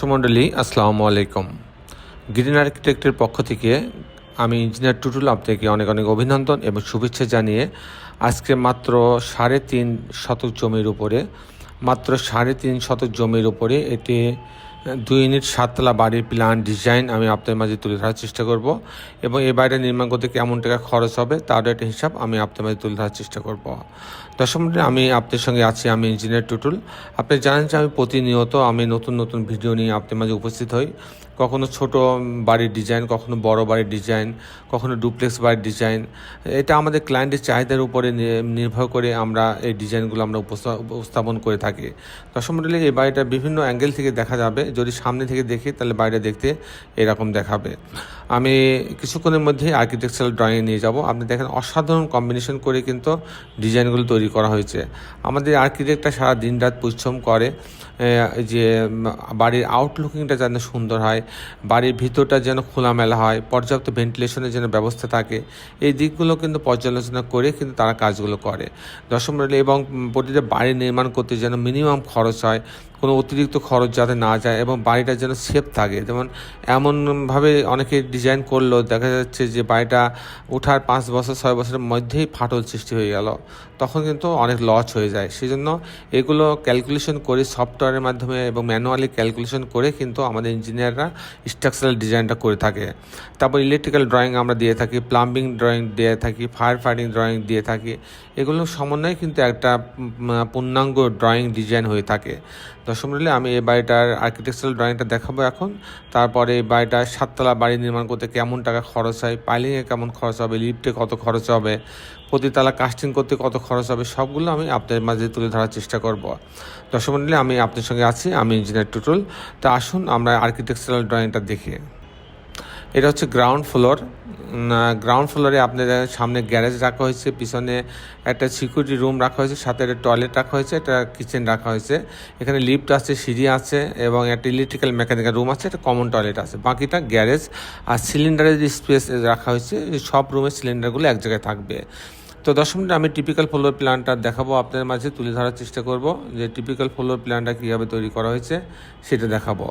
সুমণ্ডলী, আসসালামু আলাইকুম। গ্রিন আর্কিটেক্টের পক্ষ থেকে আমি ইঞ্জিনিয়ার টুটুল আপনাকে অনেক অনেক অভিনন্দন এবং শুভেচ্ছা জানিয়ে আজকে মাত্র সাড়ে তিন শতক জমির উপরে, মাত্র সাড়ে তিন শতক জমির উপরে এটি দুই ইউনিট সাততলা বাড়ির প্ল্যান ডিজাইন আমি আপনাদের মাঝে তুলে ধরার চেষ্টা করব এবং এই বাড়িটা নির্মাণ করতে কেমন টাকা খরচ হবে তার একটা হিসাব আমি আপনাদের মাঝে তুলে ধরার চেষ্টা করব। দশম আমি আপনাদের সঙ্গে আছি, আমি ইঞ্জিনিয়ার টুটুল। আপনি জানেন যে আমি প্রতিনিয়ত আমি নতুন নতুন ভিডিও নিয়ে আপনাদের মাঝে উপস্থিত হই। কখনো ছোট বাড়ির ডিজাইন কখনো বড় বাড়ির ডিজাইন কখনো ডুপ্লেক্স বাড়ির ডিজাইন এটা আমাদের ক্লায়েন্টের চাহিদার উপরে নির্ভর করে আমরা এই ডিজাইনগুলো আমরা উপস্থা- উপস্থাপন করে থাকি। দশম মডেলে এই বাড়িটা বিভিন্ন অ্যাঙ্গেল থেকে দেখা যাবে। যদি সামনে থেকে দেখি, তাহলে বাড়িটা দেখতে এরকম দেখাবে। আমি কিছুক্ষণের মধ্যে আর্কিটেকচারাল ড্রয়িং নিয়ে যাব। আপনি দেখেন, অসাধারণ কম্বিনেশন করে কিন্তু ডিজাইনগুলো তৈরি করা হয়েছে। আমাদের আর্কিটেক্টটা সারা দিন রাত পরিশ্রম করে যে, বাড়ির আউটলুকিংটা যেন সুন্দর হয় বাড়ির ভিতরটা যেন খোলামেলা হয়, পর্যাপ্ত ভেন্টিলেশনের যেন ব্যবস্থা থাকে। এই দিকগুলো কিন্তু পর্যালোচনা করে কিন্তু তারা কাজগুলো করে। দশম এবং প্রতিটা বাড়ি নির্মাণ করতে যেন মিনিমাম খরচ হয়, কোনো অতিরিক্ত খরচ যাতে না যায়, এবং বাড়িটা যেন সেফ থাকে। যেমন এমনভাবে অনেকে ডিজাইন করল, দেখা যাচ্ছে যে বাড়িটা ওঠার পাঁচ বছর, ছয় বছরের মধ্যেই ফাটল সৃষ্টি হয়ে গেল। তখন কিন্তু অনেক লস হয়ে যায়। সেই জন্য এগুলো ক্যালকুলেশন করে সফটওয়্যারের মাধ্যমে এবং ম্যানুয়ালি ক্যালকুলেশন করে কিন্তু আমাদের ইঞ্জিনিয়াররা স্ট্রাকচারাল ডিজাইনটা করে থাকে। তারপর ইলেকট্রিক্যাল ড্রয়িং আমরা দিয়ে থাকি প্লাম্বিং ড্রয়িং দিয়ে থাকি ফায়ার ফাইটিং ড্রয়িং দিয়ে থাকি। এগুলো সমন্বয়ে কিন্তু একটা পূর্ণাঙ্গ ড্রয়িং ডিজাইন হয়ে থাকে। দশম মিলে আমি এই বাড়িটার আর্কিটেকচারাল ড্রয়িংটা দেখাবো এখন। তারপরে এই বাড়িটার সাততলা বাড়ি নির্মাণ করতে কেমন টাকা খরচ হয় পাইলিংয়ে কেমন খরচ হবে লিফটে কত খরচ হবে প্রতিতলা কাস্টিং করতে কত খরচ হবে সবগুলো আমি আপনাদের মাঝে তুলে ধরার চেষ্টা করব। দশম মিলে আমি আপনার সঙ্গে আছি, আমি ইঞ্জিনিয়ার টুটুল। তা আসুন আমরা আর্কিটেকচারাল ড্রয়িংটা দেখি। এটা হচ্ছে গ্রাউন্ড ফ্লোর গ্রাউন্ড ফ্লোরে আপনাদের সামনে গ্যারেজ রাখা হয়েছে, পিছনে একটা সিকিউরিটি রুম রাখা হয়েছে, সাথে একটা টয়লেট রাখা হয়েছে, একটা কিচেন রাখা হয়েছে। এখানে লিফট আছে, সিঁড়ি আছে এবং একটা ইলেকট্রিক্যাল মেকানিক্যাল রুম আছে, একটা কমন টয়লেট আছে। বাকিটা গ্যারেজ আর সিলিন্ডারের স্পেস রাখা হয়েছে। সব রুমের সিলিন্ডারগুলো এক জায়গায় থাকবে। তো দশ মিনিট আমি টিপিক্যাল ফ্লোর প্ল্যানটা দেখাবো, আপনাদের মাঝে তুলে ধরার চেষ্টা করব যে টিপিক্যাল ফ্লোর প্ল্যানটা কীভাবে তৈরি করা হয়েছে সেটা দেখাবো।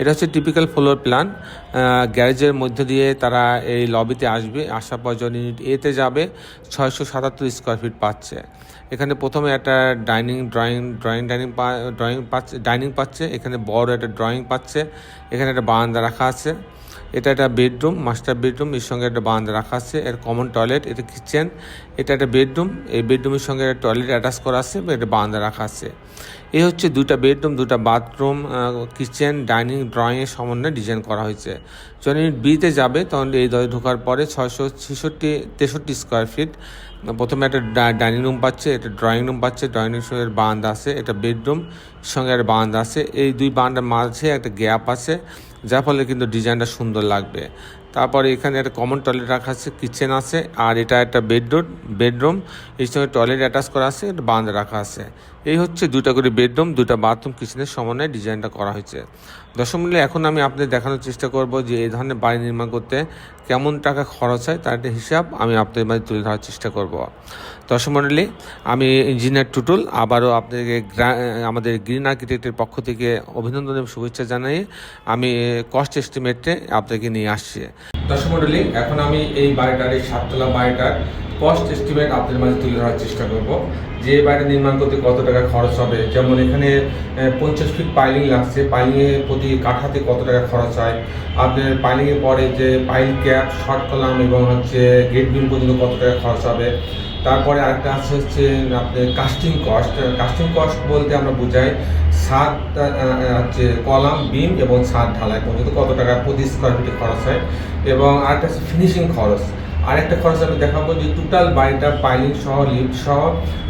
এটা হচ্ছে টিপিক্যাল ফ্লোর প্ল্যান গ্যারেজের মধ্য দিয়ে তারা এই লবিতে আসবে, আসার পর যখন ইউনিট এতে যাবে, ছয়শো সাতাত্তর স্কোয়ার ফিট পাচ্ছে। এখানে প্রথমে একটা dining drawing drawing dining drawing পাচ্ছে ডাইনিং পাচ্ছে, এখানে বড় একটা ড্রয়িং পাচ্ছে, এখানে একটা বারান্দা রাখা আছে। এটা একটা বেডরুম, মাস্টার বেডরুম, এর সঙ্গে একটা বারান্দা রাখা আছে, এর কমন টয়লেট এটা কিচেন এটা একটা বেডরুম, এই বেডরুমের সঙ্গে একটা টয়লেট অ্যাটাচ করা আছে বা একটা বারান্দা রাখা আছে। এই হচ্ছে দুটা বেডরুম দুটা বাথরুম কিচেন ডাইনিং ড্রয়িংয়ের সমন্বয়ে ডিজাইন করা হয়েছে। যখন ইউনিট বিতে যাবে, তখন এই দলে ঢোকার পরে ছয়শো ছেষট্টি, তেষট্টি স্কোয়ার ফিট প্রথমে একটা ডাইনিং রুম পাচ্ছে, একটা ড্রয়িং রুম পাচ্ছে ড্রয়িং রুমের সঙ্গে বারান্দা আছে এটা বেডরুম সঙ্গে একটা বারান্দা আছে, এই দুই বারান্দার মাঝে একটা গ্যাপ আছে। যার ফলে কিন্তু ডিজাইনটা সুন্দর লাগবে। তারপরে এখানে একটা কমন টয়লেট রাখা আছে কিচেন আছে, আর এটা একটা বেডরুম বেডরুম এর সঙ্গে টয়লেট অ্যাটাচ করা আছে, একটা বাঁধ রাখা আছে। এই হচ্ছে দুটা করে বেডরুম দুটা বাথরুম কিচেনের সমন্বয়ে ডিজাইনটা করা হয়েছে। দশম এখন আমি আপনাদের দেখানোর চেষ্টা করব যে এই ধরনের বাড়ি নির্মাণ করতে কেমন টাকা খরচ হয়, তার একটা হিসাব আমি আপনাদের মাঝে তুলে ধরার চেষ্টা করব। দশম আমি ইঞ্জিনিয়ার টুটুল, আবারও আপনাদেরকে আমাদের গ্রিন আর্কিটেক্টের পক্ষ থেকে অভিনন্দন এবং শুভেচ্ছা জানাই আমি কস্ট এস্টিমেটে আপনাকে নিয়ে আসছি। দর্শক মন্ডলী, এখন আমি এই বাড়িটার, এই সাততলা বাড়িটার কস্ট এস্টিমেট আপনাদের মাঝে তুলে ধরার চেষ্টা করব। যে বাড়িটা নির্মাণ করতে কত টাকা খরচ হবে, যেমন এখানে পঞ্চাশ ফিট পাইলিং লাগছে পাইলিংয়ে প্রতি কাঠাতে কত টাকা খরচ হয়, আপনার পাইলিংয়ের পরে যে পাইল ক্যাপ শর্ট কলাম এবং হচ্ছে গেট বিম পর্যন্ত কত টাকা খরচ হবে তারপরে আরেকটা আছে হচ্ছে আপনার কাস্টিং কস্ট কাস্টিং কস্ট বলতে আমরা বুঝাই সাত হচ্ছে কলাম, বিম এবং ছাদ ঢালাই পর্যন্ত কত টাকা প্রতি স্কোয়ার ফিটে খরচ হয়। এবং আরেকটা হচ্ছে ফিনিশিং খরচ। আরেকটা খরচ আমি দেখাবো যে টোটাল বাড়িটা পাইলিং সহ লিফট সহ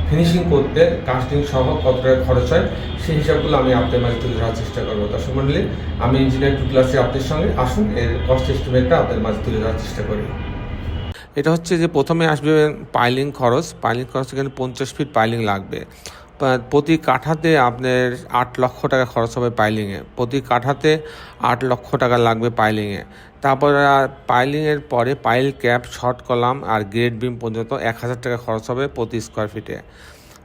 ফিনিশিং করতে কাস্টিং সহ কত টাকা খরচ হয়, সেই হিসাবগুলো আমি আপনাদের মাঝে তুলে ধরার চেষ্টা করব। দর্শক মন্ডলী আমি ইঞ্জিনিয়ার টু ক্লাসে আপনাদের সঙ্গে। আসুন, এর কস্ট এস্টিমেটটা আপনাদের মাঝে তুলে ধরার চেষ্টা করি। এটা হচ্ছে যে প্রথমে আসবে পাইলিং খরচ পাইলিং খরচ এখানে পঞ্চাশ ফিট পাইলিং লাগবে। প্রতি কাঠাতে আপনার আট লক্ষ টাকা খরচ হবে পাইলিংয়ে প্রতি কাঠাতে আট লক্ষ টাকা লাগবে পাইলিংয়ে তারপর পাইলিংয়ের পরে পাইল ক্যাপ, শর্ট কলাম আর গ্রেড বিম পর্যন্ত এক হাজার টাকা খরচ হবে প্রতি স্কোয়ার ফিটে।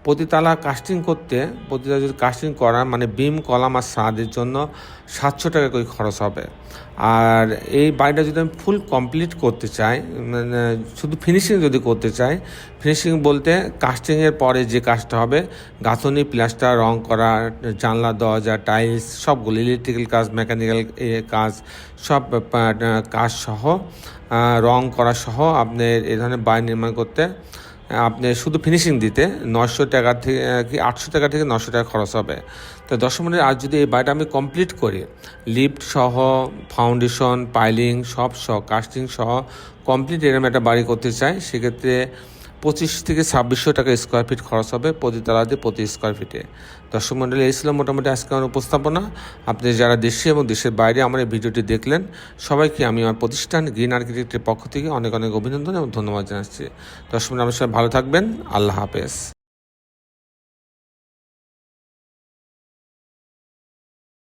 প্রতিতলা কাস্টিং করতে প্রতিতলা যদি কাস্টিং করা মানে বিম কলাম আর সাদের জন্য সাতশো টাকা করে খরচ হবে। আর এই বাড়িটা যদি আমি ফুল কমপ্লিট করতে চাই মানে শুধু ফিনিশিং যদি করতে চাই ফিনিশিং বলতে কাস্টিংয়ের পরে যে কাজটা হবে, গাঁথনি প্লাস্টার রং করা, জানলা, দরজা টাইলস সবগুলো ইলেকট্রিক্যাল কাজ মেকানিক্যাল কাজ, সব কাজ সহ রং করা সহ আপনি এই ধরনের বাড়ি নির্মাণ করতে আপনি শুধু ফিনিশিং দিতে নশো টাকা থেকে কি আটশো টাকা থেকে নশো টাকা খরচ হবে। তো দশ মিনিট আর যদি এই বাড়িটা আমি কমপ্লিট করি লিফট সহ ফাউন্ডেশন পাইলিং সব সহ কাস্টিং সহ কমপ্লিট এরম একটা বাড়ি করতে চাই, সেক্ষেত্রে পঁচিশ থেকে ছাব্বিশশো টাকা স্কোয়ার ফিট খরচ হবে প্রতি তালাতে প্রতি স্কোয়ার ফিটে দর্শক মন্ডলী এই ছিল মোটামুটি আজকে আমার উপস্থাপনা। আপনি যারা দেশে এবং দেশের বাইরে আমার এই ভিডিওটি দেখলেন, সবাইকে আমি আমার প্রতিষ্ঠান গ্রিন আর্কিটেক্টের পক্ষ থেকে অনেক অনেক অভিনন্দন এবং ধন্যবাদ জানাচ্ছি। দর্শক মন্ডলী আমার সবাই ভালো থাকবেন। আল্লাহ হাফেজ।